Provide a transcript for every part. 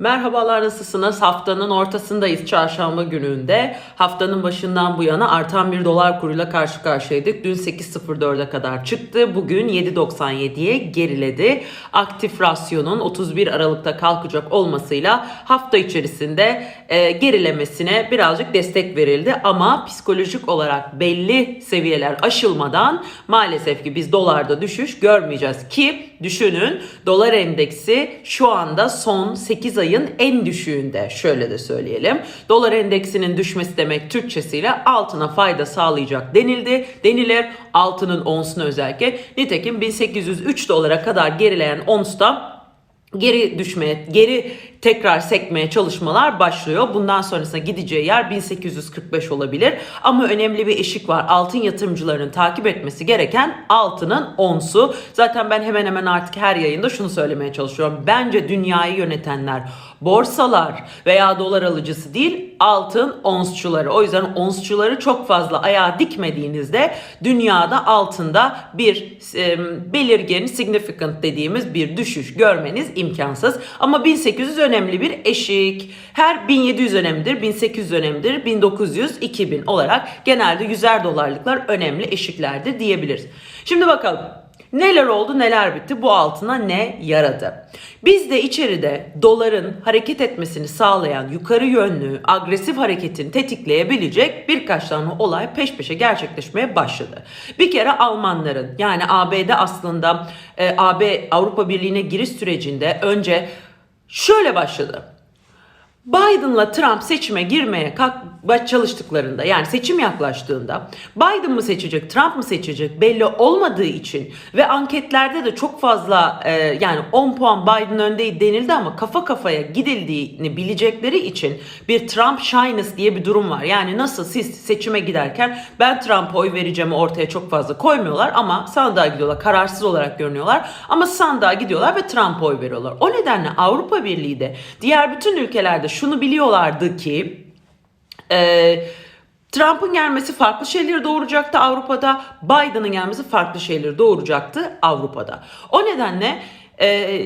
Merhabalar nasılsınız? Haftanın ortasındayız çarşamba gününde. Haftanın başından bu yana artan bir dolar kuruyla karşı karşıyaydık. Dün 8.04'e kadar çıktı. Bugün 7.97'ye geriledi. Aktif rasyonun 31 Aralık'ta kalkacak olmasıyla hafta içerisinde e, gerilemesine birazcık destek verildi. Ama psikolojik olarak belli seviyeler aşılmadan maalesef ki biz dolarda düşüş görmeyeceğiz. Ki düşünün dolar endeksi şu anda son 8 ayın en düşüğünde şöyle de söyleyelim. Dolar endeksinin düşmesi demek Türkçesiyle altına fayda sağlayacak denildi. Denilir altının onsunu özellikle. Nitekim 1803 dolara kadar gerileyen onsta geri düşmeye, geri tekrar sekmeye çalışmalar başlıyor. Bundan sonrasında gideceği yer 1845 olabilir. Ama önemli bir eşik var. Altın yatırımcılarının takip etmesi gereken altının onsu. Zaten ben hemen hemen artık her yayında şunu söylemeye çalışıyorum. Bence dünyayı yönetenler borsalar veya dolar alıcısı değil altın onsçuları. O yüzden onsçuları çok fazla ayağa dikmediğinizde dünyada altında bir e, belirgin significant dediğimiz bir düşüş görmeniz imkansız. Ama 1800 önemli bir eşik. Her 1700 önemlidir, 1800 önemlidir, 1900, 2000 olarak genelde 100'er dolarlıklar önemli eşiklerdir diyebiliriz. Şimdi bakalım. Neler oldu neler bitti bu altına ne yaradı? Biz de içeride doların hareket etmesini sağlayan yukarı yönlü agresif hareketini tetikleyebilecek birkaç tane olay peş peşe gerçekleşmeye başladı. Bir kere Almanların yani ABD aslında e, AB Avrupa Birliği'ne giriş sürecinde önce şöyle başladı. Biden'la Trump seçime girmeye kalk çalıştıklarında yani seçim yaklaştığında Biden mı seçecek Trump mı seçecek belli olmadığı için ve anketlerde de çok fazla e, yani 10 puan Biden önde denildi ama kafa kafaya gidildiğini bilecekleri için bir Trump shyness diye bir durum var. Yani nasıl siz seçime giderken ben Trump'a oy vereceğimi ortaya çok fazla koymuyorlar ama sandığa gidiyorlar kararsız olarak görünüyorlar ama sandığa gidiyorlar ve Trump'a oy veriyorlar. O nedenle Avrupa Birliği de diğer bütün ülkelerde şunu biliyorlardı ki ee, Trump'ın gelmesi farklı şeyleri doğuracaktı Avrupa'da. Biden'ın gelmesi farklı şeyleri doğuracaktı Avrupa'da. O nedenle e,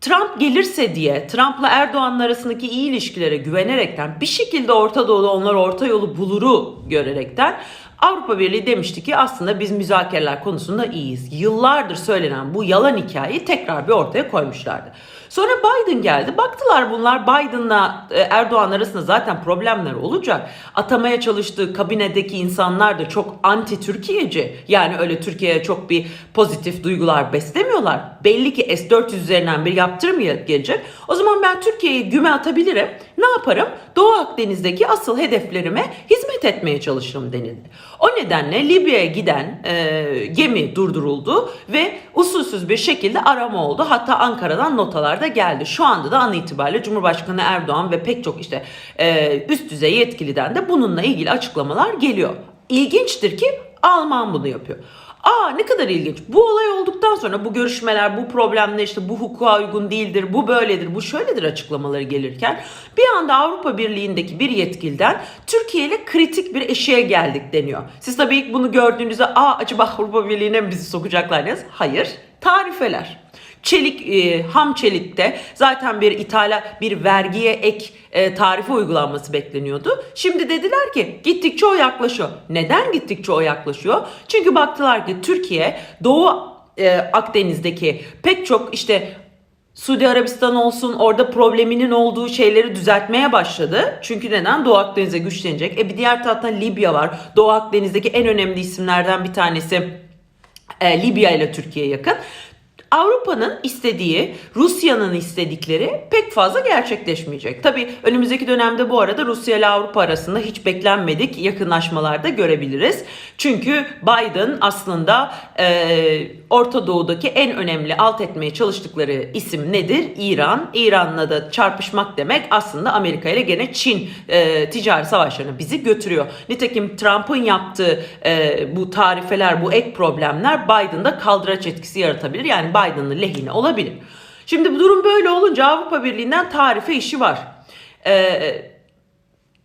Trump gelirse diye Trump'la Erdoğan'ın arasındaki iyi ilişkilere güvenerekten bir şekilde Orta Doğu'da onlar orta yolu buluru görerekten Avrupa Birliği demişti ki aslında biz müzakereler konusunda iyiyiz. Yıllardır söylenen bu yalan hikayeyi tekrar bir ortaya koymuşlardı. Sonra Biden geldi. Baktılar bunlar Biden'la e, Erdoğan arasında zaten problemler olacak. Atamaya çalıştığı kabinedeki insanlar da çok anti Türkiye'ci. Yani öyle Türkiye'ye çok bir pozitif duygular beslemiyorlar. Belli ki S-400 üzerinden bir yaptırım gelecek. O zaman ben Türkiye'yi güme atabilirim. Ne yaparım? Doğu Akdeniz'deki asıl hedeflerime hizmet etmeye çalışırım denildi. O nedenle Libya'ya giden e, gemi durduruldu ve usulsüz bir şekilde arama oldu. Hatta Ankara'dan notalar da geldi. Şu anda da an itibariyle Cumhurbaşkanı Erdoğan ve pek çok işte e, üst düzey yetkiliden de bununla ilgili açıklamalar geliyor. İlginçtir ki Alman bunu yapıyor. Aa ne kadar ilginç. Bu olay olduktan sonra bu görüşmeler, bu problemler işte bu hukuka uygun değildir, bu böyledir, bu şöyledir açıklamaları gelirken bir anda Avrupa Birliği'ndeki bir yetkiliden Türkiye ile kritik bir eşiğe geldik deniyor. Siz tabii ilk bunu gördüğünüzde aa acaba Avrupa Birliği'ne mi bizi sokacaklar diyorsunuz? Hayır. Tarifeler. Çelik, e, ham çelikte zaten bir ithala bir vergiye ek e, tarife uygulanması bekleniyordu. Şimdi dediler ki gittikçe o yaklaşıyor. Neden gittikçe o yaklaşıyor? Çünkü baktılar ki Türkiye Doğu e, Akdeniz'deki pek çok işte Suudi Arabistan olsun orada probleminin olduğu şeyleri düzeltmeye başladı. Çünkü neden? Doğu Akdeniz'e güçlenecek. E bir diğer taraftan Libya var. Doğu Akdeniz'deki en önemli isimlerden bir tanesi e, Libya ile Türkiye yakın. Avrupa'nın istediği, Rusya'nın istedikleri pek fazla gerçekleşmeyecek. Tabi önümüzdeki dönemde bu arada Rusya ile Avrupa arasında hiç beklenmedik yakınlaşmalarda görebiliriz. Çünkü Biden aslında e, Orta Doğu'daki en önemli alt etmeye çalıştıkları isim nedir? İran. İran'la da çarpışmak demek aslında Amerika ile gene Çin e, ticari savaşlarına bizi götürüyor. Nitekim Trump'ın yaptığı e, bu tarifeler, bu ek problemler Biden'da kaldıraç etkisi yaratabilir. Yani Biden'ın lehine olabilir. Şimdi bu durum böyle olunca Avrupa Birliği'nden tarife işi var. Eee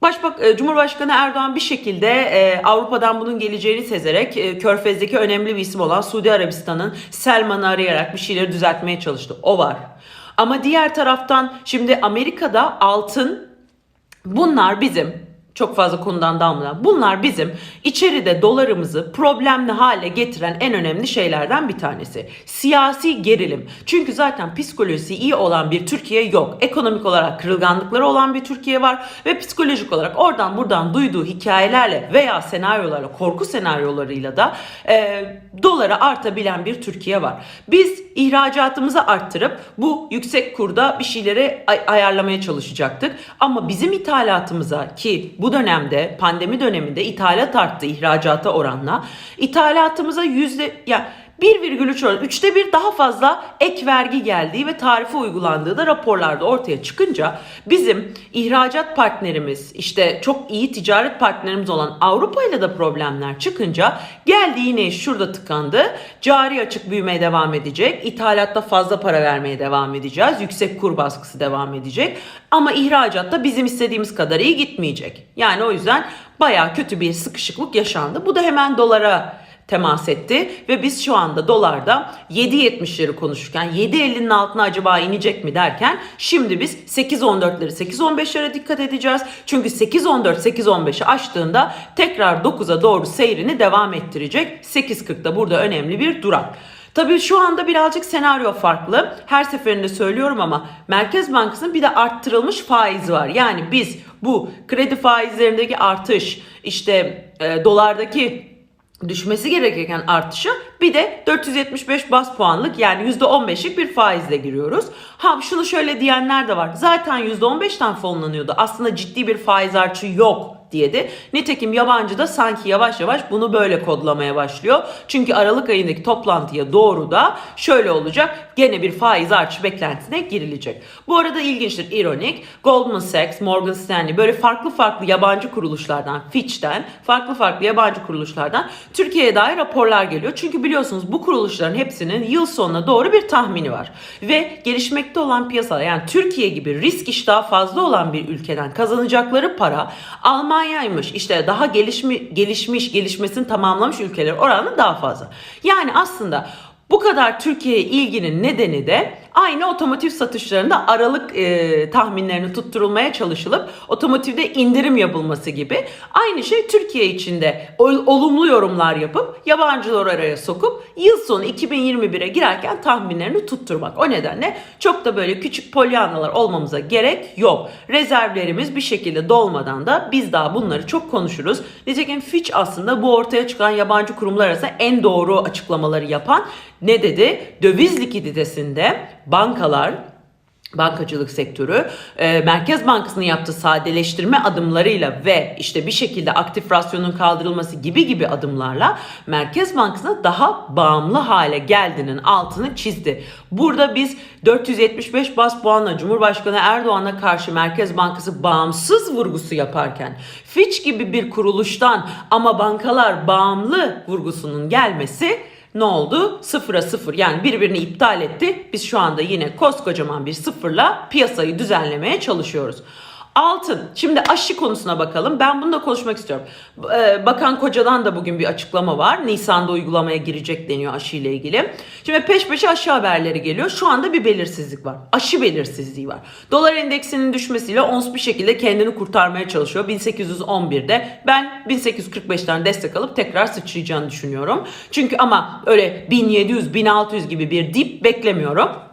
Başbak e, Cumhurbaşkanı Erdoğan bir şekilde e, Avrupa'dan bunun geleceğini sezerek e, Körfez'deki önemli bir isim olan Suudi Arabistan'ın Selman'ı arayarak bir şeyleri düzeltmeye çalıştı. O var. Ama diğer taraftan şimdi Amerika'da altın bunlar bizim çok fazla konudan damlayan. Bunlar bizim içeride dolarımızı problemli hale getiren en önemli şeylerden bir tanesi. Siyasi gerilim. Çünkü zaten psikolojisi iyi olan bir Türkiye yok. Ekonomik olarak kırılganlıkları olan bir Türkiye var ve psikolojik olarak oradan buradan duyduğu hikayelerle veya senaryolarla, korku senaryolarıyla da e, doları artabilen bir Türkiye var. Biz ihracatımızı arttırıp bu yüksek kurda bir şeyleri ay- ayarlamaya çalışacaktık. Ama bizim ithalatımıza ki bu dönemde pandemi döneminde ithalat arttı ihracata oranla. İthalatımıza yüzde ya 1,3 oran, üçte bir daha fazla ek vergi geldiği ve tarife uygulandığı da raporlarda ortaya çıkınca bizim ihracat partnerimiz işte çok iyi ticaret partnerimiz olan Avrupa ile de problemler çıkınca geldi yine şurada tıkandı. Cari açık büyümeye devam edecek. İthalatta fazla para vermeye devam edeceğiz. Yüksek kur baskısı devam edecek. Ama ihracatta bizim istediğimiz kadar iyi gitmeyecek. Yani o yüzden baya kötü bir sıkışıklık yaşandı. Bu da hemen dolara temas etti ve biz şu anda dolarda 7.70'leri konuşurken 7.50'nin altına acaba inecek mi derken şimdi biz 8.14'leri 8.15'lere dikkat edeceğiz. Çünkü 8.14 8.15'i aştığında tekrar 9'a doğru seyrini devam ettirecek. 8.40'da burada önemli bir durak. Tabii şu anda birazcık senaryo farklı. Her seferinde söylüyorum ama Merkez Bankası'nın bir de arttırılmış faizi var. Yani biz bu kredi faizlerindeki artış, işte e, dolardaki düşmesi gereken artışı bir de 475 bas puanlık yani %15'lik bir faizle giriyoruz. Ha şunu şöyle diyenler de var. Zaten %15'ten fonlanıyordu. Aslında ciddi bir faiz artışı yok diye de. Nitekim yabancı da sanki yavaş yavaş bunu böyle kodlamaya başlıyor. Çünkü Aralık ayındaki toplantıya doğru da şöyle olacak. Gene bir faiz artışı beklentisine girilecek. Bu arada ilginçtir, ironik. Goldman Sachs, Morgan Stanley böyle farklı farklı yabancı kuruluşlardan, Fitch'ten, farklı farklı yabancı kuruluşlardan Türkiye'ye dair raporlar geliyor. Çünkü biliyorsunuz bu kuruluşların hepsinin yıl sonuna doğru bir tahmini var. Ve gelişmekte olan piyasalar yani Türkiye gibi risk iştahı fazla olan bir ülkeden kazanacakları para Almanya'ymış işte daha gelişmiş, gelişmiş gelişmesini tamamlamış ülkeler oranı daha fazla. Yani aslında bu kadar Türkiye'ye ilginin nedeni de aynı otomotiv satışlarında aralık e, tahminlerini tutturulmaya çalışılıp otomotivde indirim yapılması gibi aynı şey Türkiye içinde ol- olumlu yorumlar yapıp yabancılar araya sokup yıl sonu 2021'e girerken tahminlerini tutturmak. O nedenle çok da böyle küçük polyanalar olmamıza gerek yok. Rezervlerimiz bir şekilde dolmadan da biz daha bunları çok konuşuruz. Nitekim Fitch aslında bu ortaya çıkan yabancı kurumlar arasında en doğru açıklamaları yapan ne dedi? Döviz likiditesinde bankalar bankacılık sektörü e, Merkez Bankası'nın yaptığı sadeleştirme adımlarıyla ve işte bir şekilde aktif rasyonun kaldırılması gibi gibi adımlarla Merkez Bankası'na daha bağımlı hale geldiğinin altını çizdi. Burada biz 475 bas puanla Cumhurbaşkanı Erdoğan'a karşı Merkez Bankası bağımsız vurgusu yaparken Fitch gibi bir kuruluştan ama bankalar bağımlı vurgusunun gelmesi ne oldu? Sıfıra sıfır yani birbirini iptal etti. Biz şu anda yine koskocaman bir sıfırla piyasayı düzenlemeye çalışıyoruz. Altın. Şimdi aşı konusuna bakalım. Ben bunu da konuşmak istiyorum. Ee, Bakan Koca'dan da bugün bir açıklama var. Nisan'da uygulamaya girecek deniyor aşı ile ilgili. Şimdi peş peşe aşı haberleri geliyor. Şu anda bir belirsizlik var. Aşı belirsizliği var. Dolar endeksinin düşmesiyle ons bir şekilde kendini kurtarmaya çalışıyor. 1811'de ben 1845'ten destek alıp tekrar sıçrayacağını düşünüyorum. Çünkü ama öyle 1700, 1600 gibi bir dip beklemiyorum.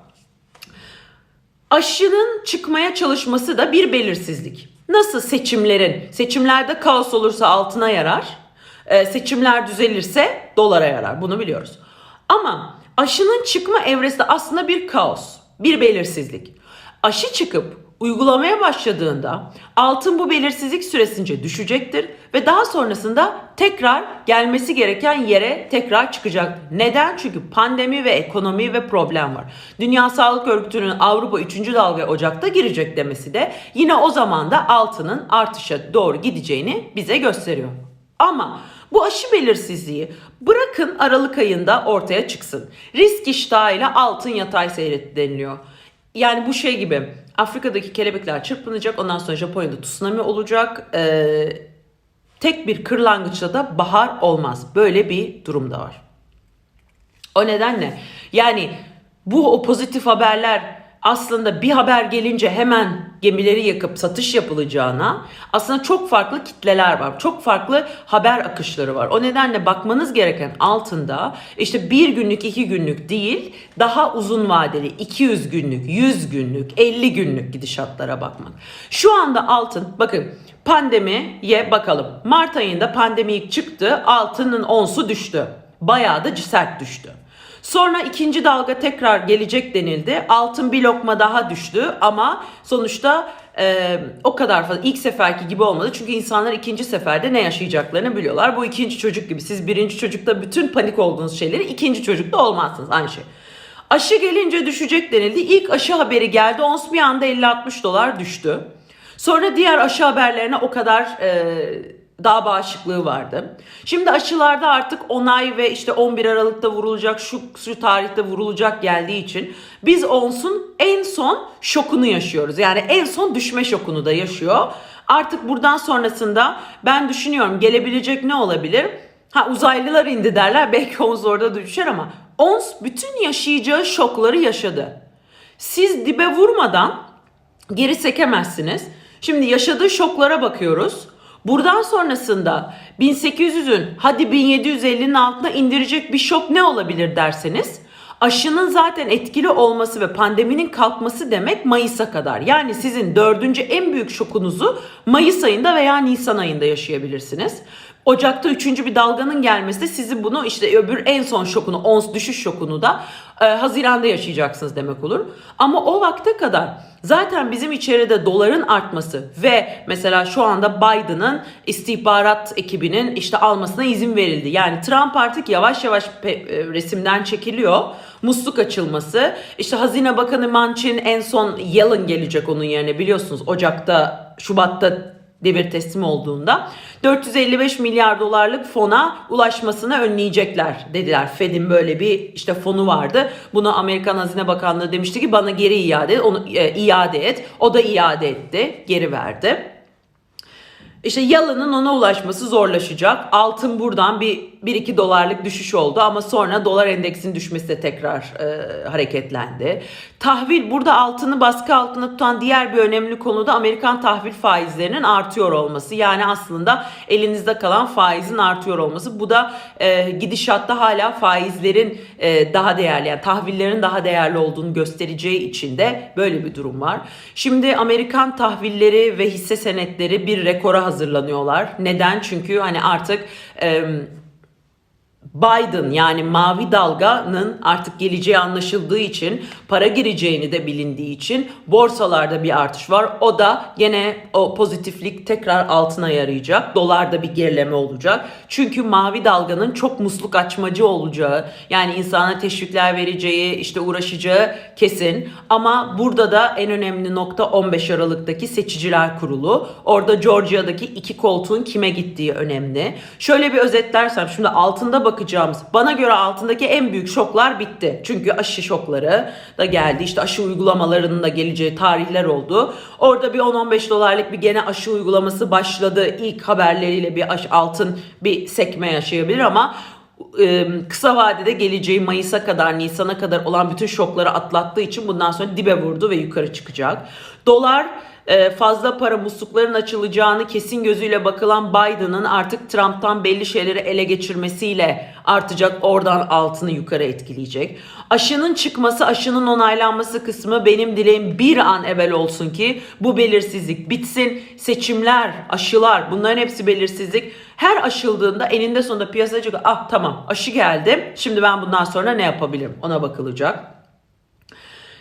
Aşının çıkmaya çalışması da bir belirsizlik. Nasıl seçimlerin, seçimlerde kaos olursa altına yarar, e, seçimler düzelirse dolara yarar. Bunu biliyoruz. Ama aşının çıkma evresi de aslında bir kaos, bir belirsizlik. Aşı çıkıp uygulamaya başladığında altın bu belirsizlik süresince düşecektir ve daha sonrasında tekrar gelmesi gereken yere tekrar çıkacak. Neden? Çünkü pandemi ve ekonomi ve problem var. Dünya Sağlık Örgütü'nün Avrupa 3. dalga Ocak'ta girecek demesi de yine o zaman da altının artışa doğru gideceğini bize gösteriyor. Ama bu aşı belirsizliği bırakın Aralık ayında ortaya çıksın. Risk iştahıyla altın yatay seyretti deniliyor. Yani bu şey gibi Afrika'daki kelebekler çırpınacak ondan sonra Japonya'da tsunami olacak. Ee, tek bir kırlangıçta da bahar olmaz. Böyle bir durum da var. O nedenle yani bu o pozitif haberler aslında bir haber gelince hemen gemileri yakıp satış yapılacağına aslında çok farklı kitleler var. Çok farklı haber akışları var. O nedenle bakmanız gereken altında işte bir günlük, iki günlük değil daha uzun vadeli 200 günlük, 100 günlük, 50 günlük gidişatlara bakmak. Şu anda altın bakın pandemiye bakalım. Mart ayında pandemi çıktı altının onsu düştü. Bayağı da sert düştü. Sonra ikinci dalga tekrar gelecek denildi. Altın bir lokma daha düştü ama sonuçta e, o kadar fazla ilk seferki gibi olmadı. Çünkü insanlar ikinci seferde ne yaşayacaklarını biliyorlar. Bu ikinci çocuk gibi. Siz birinci çocukta bütün panik olduğunuz şeyleri ikinci çocukta olmazsınız. Aynı şey. Aşı gelince düşecek denildi. İlk aşı haberi geldi. Ons bir anda 50-60 dolar düştü. Sonra diğer aşı haberlerine o kadar e, daha bağışıklığı vardı. Şimdi aşılarda artık onay ve işte 11 Aralık'ta vurulacak, şu, şu tarihte vurulacak geldiği için biz ONS'un en son şokunu yaşıyoruz. Yani en son düşme şokunu da yaşıyor. Artık buradan sonrasında ben düşünüyorum gelebilecek ne olabilir? Ha uzaylılar indi derler belki ONS orada da düşer ama ONS bütün yaşayacağı şokları yaşadı. Siz dibe vurmadan geri sekemezsiniz. Şimdi yaşadığı şoklara bakıyoruz. Buradan sonrasında 1800'ün hadi 1750'nin altına indirecek bir şok ne olabilir derseniz aşının zaten etkili olması ve pandeminin kalkması demek Mayıs'a kadar. Yani sizin dördüncü en büyük şokunuzu Mayıs ayında veya Nisan ayında yaşayabilirsiniz. Ocak'ta üçüncü bir dalganın gelmesi de sizi bunu işte öbür en son şokunu, ons düşüş şokunu da e, Haziran'da yaşayacaksınız demek olur. Ama o vakte kadar zaten bizim içeride doların artması ve mesela şu anda Biden'ın istihbarat ekibinin işte almasına izin verildi. Yani Trump artık yavaş yavaş e, resimden çekiliyor. Musluk açılması. İşte Hazine Bakanı Manchin en son Yellen gelecek onun yerine biliyorsunuz Ocak'ta, Şubat'ta devir teslim olduğunda 455 milyar dolarlık fona ulaşmasını önleyecekler dediler. Fed'in böyle bir işte fonu vardı. Bunu Amerikan Hazine Bakanlığı demişti ki bana geri iade et, onu e, iade et. O da iade etti, geri verdi. İşte Yalın'ın ona ulaşması zorlaşacak. Altın buradan bir 1-2 dolarlık düşüş oldu ama sonra dolar endeksinin düşmesi de tekrar e, hareketlendi. Tahvil burada altını baskı altında tutan diğer bir önemli konu da Amerikan tahvil faizlerinin artıyor olması. Yani aslında elinizde kalan faizin artıyor olması. Bu da e, gidişatta hala faizlerin e, daha değerli yani tahvillerin daha değerli olduğunu göstereceği için de böyle bir durum var. Şimdi Amerikan tahvilleri ve hisse senetleri bir rekora hazırlanıyorlar. Neden? Çünkü hani artık e, Biden yani mavi dalganın artık geleceği anlaşıldığı için para gireceğini de bilindiği için borsalarda bir artış var. O da gene o pozitiflik tekrar altına yarayacak. Dolarda bir gerileme olacak. Çünkü mavi dalganın çok musluk açmacı olacağı yani insana teşvikler vereceği işte uğraşacağı kesin. Ama burada da en önemli nokta 15 Aralık'taki seçiciler kurulu. Orada Georgia'daki iki koltuğun kime gittiği önemli. Şöyle bir özetlersem şimdi altında bakacağımız bana göre altındaki en büyük şoklar bitti. Çünkü aşı şokları da geldi. İşte aşı uygulamalarının da geleceği tarihler oldu. Orada bir 10-15 dolarlık bir gene aşı uygulaması başladı. İlk haberleriyle bir aşı, altın bir sekme yaşayabilir ama e, kısa vadede geleceği Mayıs'a kadar, Nisan'a kadar olan bütün şokları atlattığı için bundan sonra dibe vurdu ve yukarı çıkacak. Dolar fazla para muslukların açılacağını kesin gözüyle bakılan Biden'ın artık Trump'tan belli şeyleri ele geçirmesiyle artacak. Oradan altını yukarı etkileyecek. Aşının çıkması, aşının onaylanması kısmı benim dileğim bir an evvel olsun ki bu belirsizlik bitsin. Seçimler, aşılar bunların hepsi belirsizlik. Her aşıldığında eninde sonunda piyasaya çıkıyor. Ah tamam aşı geldi. Şimdi ben bundan sonra ne yapabilirim? Ona bakılacak.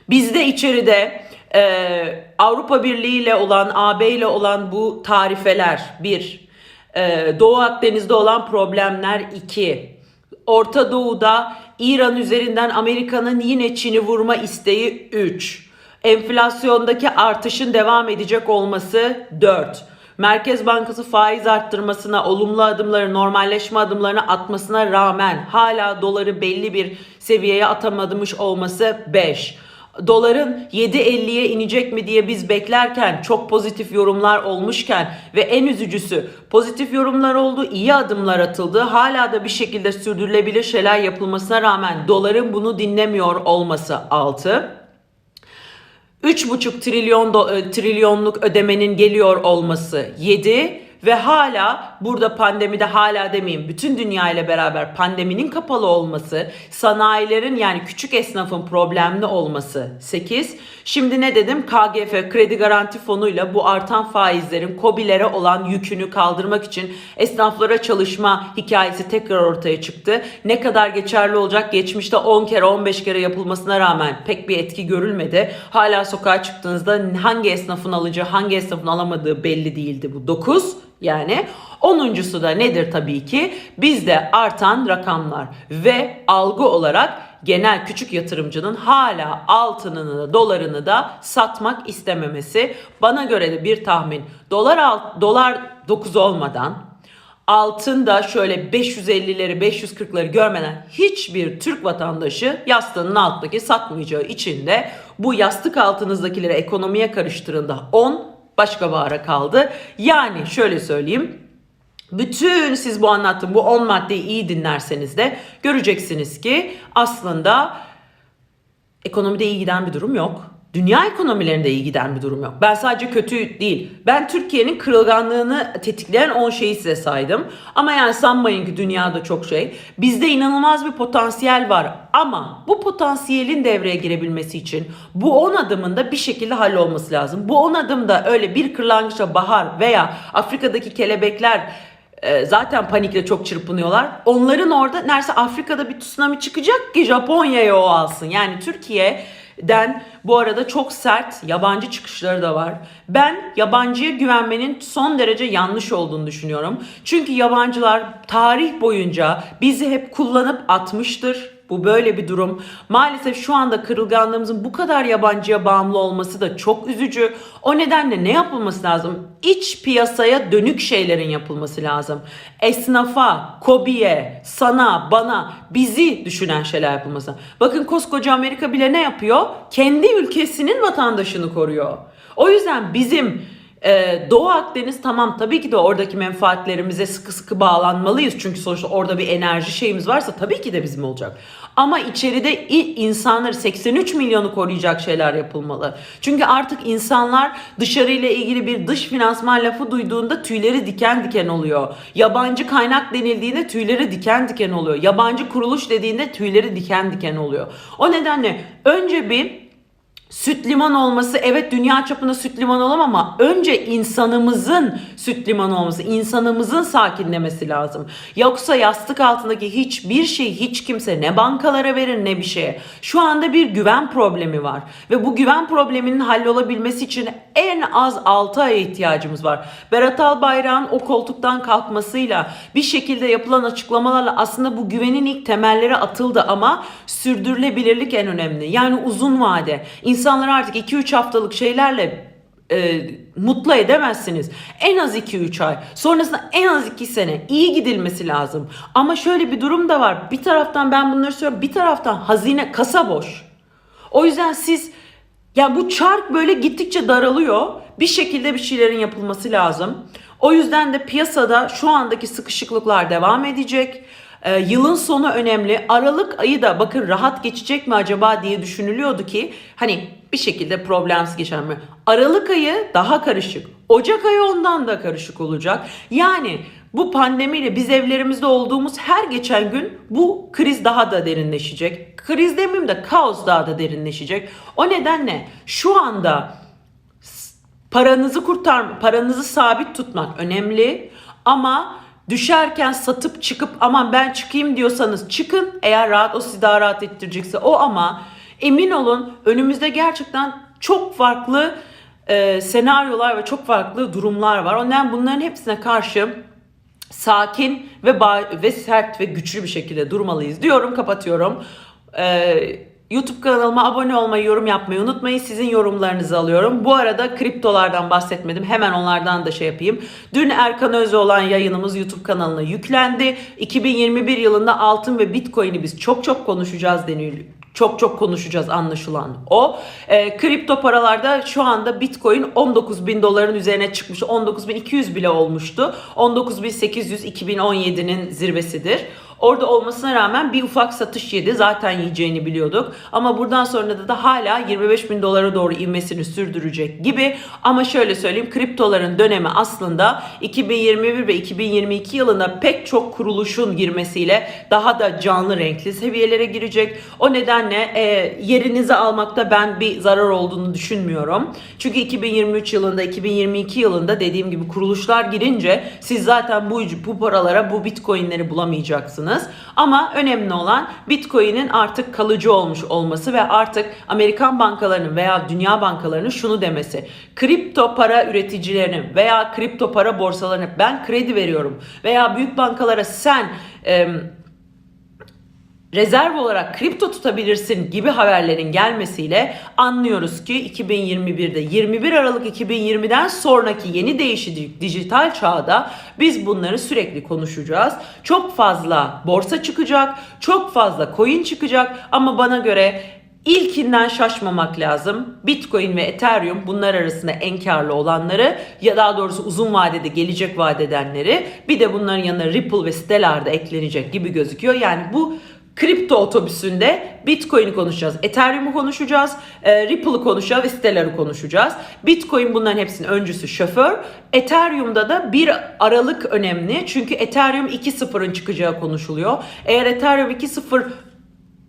Bizde içeride e, Avrupa Birliği ile olan, AB ile olan bu tarifeler bir, e, Doğu Akdeniz'de olan problemler iki, Orta Doğu'da İran üzerinden Amerika'nın yine Çin'i vurma isteği 3. Enflasyondaki artışın devam edecek olması 4. Merkez Bankası faiz arttırmasına, olumlu adımları, normalleşme adımlarını atmasına rağmen hala doları belli bir seviyeye atamamış olması 5 doların 7.50'ye inecek mi diye biz beklerken çok pozitif yorumlar olmuşken ve en üzücüsü pozitif yorumlar oldu, iyi adımlar atıldı. Hala da bir şekilde sürdürülebilir şeyler yapılmasına rağmen doların bunu dinlemiyor olması 6. 3,5 trilyon do- e, trilyonluk ödemenin geliyor olması 7 ve hala burada pandemide hala demeyeyim bütün dünya ile beraber pandeminin kapalı olması, sanayilerin yani küçük esnafın problemli olması 8. Şimdi ne dedim? KGF kredi garanti fonuyla bu artan faizlerin COBİ'lere olan yükünü kaldırmak için esnaflara çalışma hikayesi tekrar ortaya çıktı. Ne kadar geçerli olacak? Geçmişte 10 kere 15 kere yapılmasına rağmen pek bir etki görülmedi. Hala sokağa çıktığınızda hangi esnafın alacağı, hangi esnafın alamadığı belli değildi bu 9. Yani onuncusu da nedir tabii ki? Bizde artan rakamlar ve algı olarak genel küçük yatırımcının hala altınını da dolarını da satmak istememesi. Bana göre de bir tahmin dolar alt, dolar 9 olmadan altında şöyle 550'leri 540'ları görmeden hiçbir Türk vatandaşı yastığının alttaki satmayacağı için de bu yastık altınızdakileri ekonomiye karıştırında 10 başka bahara kaldı. Yani şöyle söyleyeyim. Bütün siz bu anlattığım bu 10 maddeyi iyi dinlerseniz de göreceksiniz ki aslında ekonomide iyi giden bir durum yok. Dünya ekonomilerinde iyi giden bir durum yok. Ben sadece kötü değil. Ben Türkiye'nin kırılganlığını tetikleyen 10 şeyi size saydım. Ama yani sanmayın ki dünyada çok şey. Bizde inanılmaz bir potansiyel var. Ama bu potansiyelin devreye girebilmesi için bu 10 adımın da bir şekilde hallolması lazım. Bu 10 adımda öyle bir kırlangıçla bahar veya Afrika'daki kelebekler e, zaten panikle çok çırpınıyorlar. Onların orada neredeyse Afrika'da bir tsunami çıkacak ki Japonya'ya o alsın. Yani Türkiye'den bu arada çok sert yabancı çıkışları da var. Ben yabancıya güvenmenin son derece yanlış olduğunu düşünüyorum. Çünkü yabancılar tarih boyunca bizi hep kullanıp atmıştır. Bu böyle bir durum. Maalesef şu anda kırılganlığımızın bu kadar yabancıya bağımlı olması da çok üzücü. O nedenle ne yapılması lazım? İç piyasaya dönük şeylerin yapılması lazım. Esnafa, kobiye, sana, bana, bizi düşünen şeyler yapılması. Bakın koskoca Amerika bile ne yapıyor? Kendi ülkesinin vatandaşını koruyor. O yüzden bizim ee, Doğu Akdeniz tamam tabii ki de oradaki menfaatlerimize sıkı sıkı bağlanmalıyız. Çünkü sonuçta orada bir enerji şeyimiz varsa tabii ki de bizim olacak. Ama içeride insanları 83 milyonu koruyacak şeyler yapılmalı. Çünkü artık insanlar dışarıyla ilgili bir dış finansman lafı duyduğunda tüyleri diken diken oluyor. Yabancı kaynak denildiğinde tüyleri diken diken oluyor. Yabancı kuruluş dediğinde tüyleri diken diken oluyor. O nedenle önce bir Süt liman olması evet dünya çapında süt liman olamam ama önce insanımızın süt liman olması, insanımızın sakinlemesi lazım. Yoksa yastık altındaki hiçbir şey hiç kimse ne bankalara verir ne bir şeye. Şu anda bir güven problemi var ve bu güven probleminin hallolabilmesi için en az 6 aya ihtiyacımız var. Berat Albayrak'ın o koltuktan kalkmasıyla bir şekilde yapılan açıklamalarla aslında bu güvenin ilk temelleri atıldı ama sürdürülebilirlik en önemli. Yani uzun vade. İnsanları artık 2-3 haftalık şeylerle e, mutlu edemezsiniz. En az 2-3 ay. Sonrasında en az 2 sene iyi gidilmesi lazım. Ama şöyle bir durum da var. Bir taraftan ben bunları söylüyorum. Bir taraftan hazine kasa boş. O yüzden siz ya bu çark böyle gittikçe daralıyor. Bir şekilde bir şeylerin yapılması lazım. O yüzden de piyasada şu andaki sıkışıklıklar devam edecek. Ee, yılın sonu önemli. Aralık ayı da bakın rahat geçecek mi acaba diye düşünülüyordu ki hani bir şekilde problemsiz geçer mi? Aralık ayı daha karışık. Ocak ayı ondan da karışık olacak. Yani bu pandemiyle biz evlerimizde olduğumuz her geçen gün bu kriz daha da derinleşecek. Kriz demeyeyim de kaos daha da derinleşecek. O nedenle şu anda paranızı kurtar, paranızı sabit tutmak önemli ama düşerken satıp çıkıp aman ben çıkayım diyorsanız çıkın. Eğer rahat o sizi daha rahat ettirecekse o ama emin olun önümüzde gerçekten çok farklı e, senaryolar ve çok farklı durumlar var. Ondan bunların hepsine karşı sakin ve ve sert ve güçlü bir şekilde durmalıyız diyorum. Kapatıyorum. Ee, YouTube kanalıma abone olmayı, yorum yapmayı unutmayın. Sizin yorumlarınızı alıyorum. Bu arada kriptolardan bahsetmedim. Hemen onlardan da şey yapayım. Dün Erkan Özü olan yayınımız YouTube kanalına yüklendi. 2021 yılında altın ve bitcoin'i biz çok çok konuşacağız deniliyor çok çok konuşacağız anlaşılan o. E, kripto paralarda şu anda Bitcoin 19 bin doların üzerine çıkmış. 19 bin 200 bile olmuştu. 19 bin 800 2017'nin zirvesidir. Orada olmasına rağmen bir ufak satış yedi. Zaten yiyeceğini biliyorduk. Ama buradan sonra da, da hala 25 bin dolara doğru inmesini sürdürecek gibi. Ama şöyle söyleyeyim kriptoların dönemi aslında 2021 ve 2022 yılında pek çok kuruluşun girmesiyle daha da canlı renkli seviyelere girecek. O nedenle e, yerinizi almakta ben bir zarar olduğunu düşünmüyorum. Çünkü 2023 yılında 2022 yılında dediğim gibi kuruluşlar girince siz zaten bu, bu paralara bu bitcoinleri bulamayacaksınız. Ama önemli olan bitcoin'in artık kalıcı olmuş olması ve artık Amerikan bankalarının veya dünya bankalarının şunu demesi. Kripto para üreticilerinin veya kripto para borsalarına ben kredi veriyorum veya büyük bankalara sen e, rezerv olarak kripto tutabilirsin gibi haberlerin gelmesiyle anlıyoruz ki 2021'de 21 Aralık 2020'den sonraki yeni değişik dijital çağda biz bunları sürekli konuşacağız. Çok fazla borsa çıkacak, çok fazla coin çıkacak ama bana göre İlkinden şaşmamak lazım. Bitcoin ve Ethereum bunlar arasında en karlı olanları ya daha doğrusu uzun vadede gelecek vadedenleri bir de bunların yanına Ripple ve Stellar da eklenecek gibi gözüküyor. Yani bu kripto otobüsünde Bitcoin'i konuşacağız, Ethereum'u konuşacağız, e, Ripple'ı konuşacağız ve Stellar'ı konuşacağız. Bitcoin bunların hepsinin öncüsü şoför. Ethereum'da da bir aralık önemli. Çünkü Ethereum 2.0'ın çıkacağı konuşuluyor. Eğer Ethereum 2.0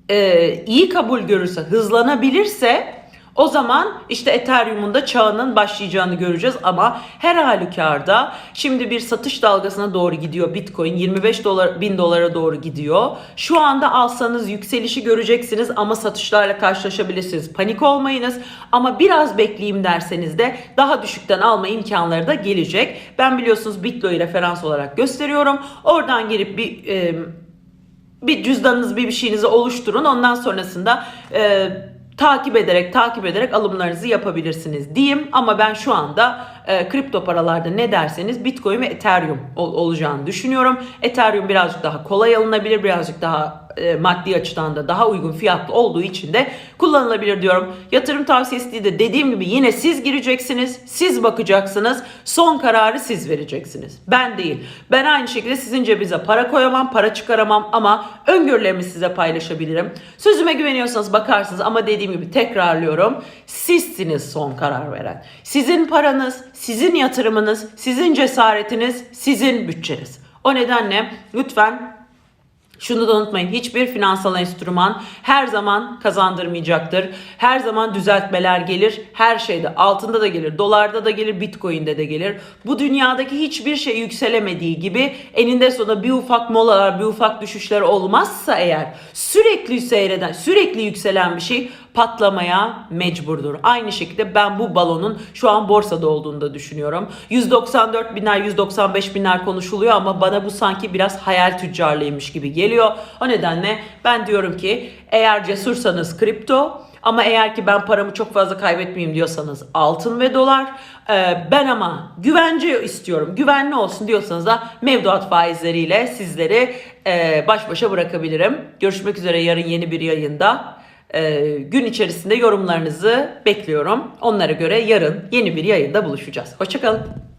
e, iyi kabul görürse, hızlanabilirse o zaman işte Ethereum'un da çağının başlayacağını göreceğiz ama her halükarda şimdi bir satış dalgasına doğru gidiyor Bitcoin 25 dolar bin dolara doğru gidiyor. Şu anda alsanız yükselişi göreceksiniz ama satışlarla karşılaşabilirsiniz. Panik olmayınız ama biraz bekleyeyim derseniz de daha düşükten alma imkanları da gelecek. Ben biliyorsunuz Bitlo'yu referans olarak gösteriyorum. Oradan girip bir e, bir cüzdanınız bir bir şeyinizi oluşturun. Ondan sonrasında e, takip ederek takip ederek alımlarınızı yapabilirsiniz diyeyim. Ama ben şu anda e, kripto paralarda ne derseniz Bitcoin ve Ethereum ol, olacağını düşünüyorum. Ethereum birazcık daha kolay alınabilir, birazcık daha e, maddi açıdan da daha uygun fiyatlı olduğu için de kullanılabilir diyorum. Yatırım tavsiyesi değil de dediğim gibi yine siz gireceksiniz, siz bakacaksınız, son kararı siz vereceksiniz. Ben değil. Ben aynı şekilde sizin cebinize para koyamam, para çıkaramam ama öngörülerimi size paylaşabilirim. Sözüme güveniyorsanız bakarsınız ama dediğim gibi tekrarlıyorum. Sizsiniz son karar veren. Sizin paranız, sizin yatırımınız, sizin cesaretiniz, sizin bütçeniz. O nedenle lütfen şunu da unutmayın hiçbir finansal enstrüman her zaman kazandırmayacaktır. Her zaman düzeltmeler gelir. Her şeyde altında da gelir, dolarda da gelir, bitcoin'de de gelir. Bu dünyadaki hiçbir şey yükselemediği gibi eninde sonunda bir ufak molalar, bir ufak düşüşler olmazsa eğer sürekli seyreden, sürekli yükselen bir şey patlamaya mecburdur. Aynı şekilde ben bu balonun şu an borsada olduğunu da düşünüyorum. 194 binler, 195 binler konuşuluyor ama bana bu sanki biraz hayal tüccarlığıymış gibi geliyor. O nedenle ben diyorum ki eğer cesursanız kripto ama eğer ki ben paramı çok fazla kaybetmeyeyim diyorsanız altın ve dolar. Ee, ben ama güvence istiyorum, güvenli olsun diyorsanız da mevduat faizleriyle sizleri e, baş başa bırakabilirim. Görüşmek üzere yarın yeni bir yayında. Ee, gün içerisinde yorumlarınızı bekliyorum. Onlara göre yarın yeni bir yayında buluşacağız. Hoşçakalın.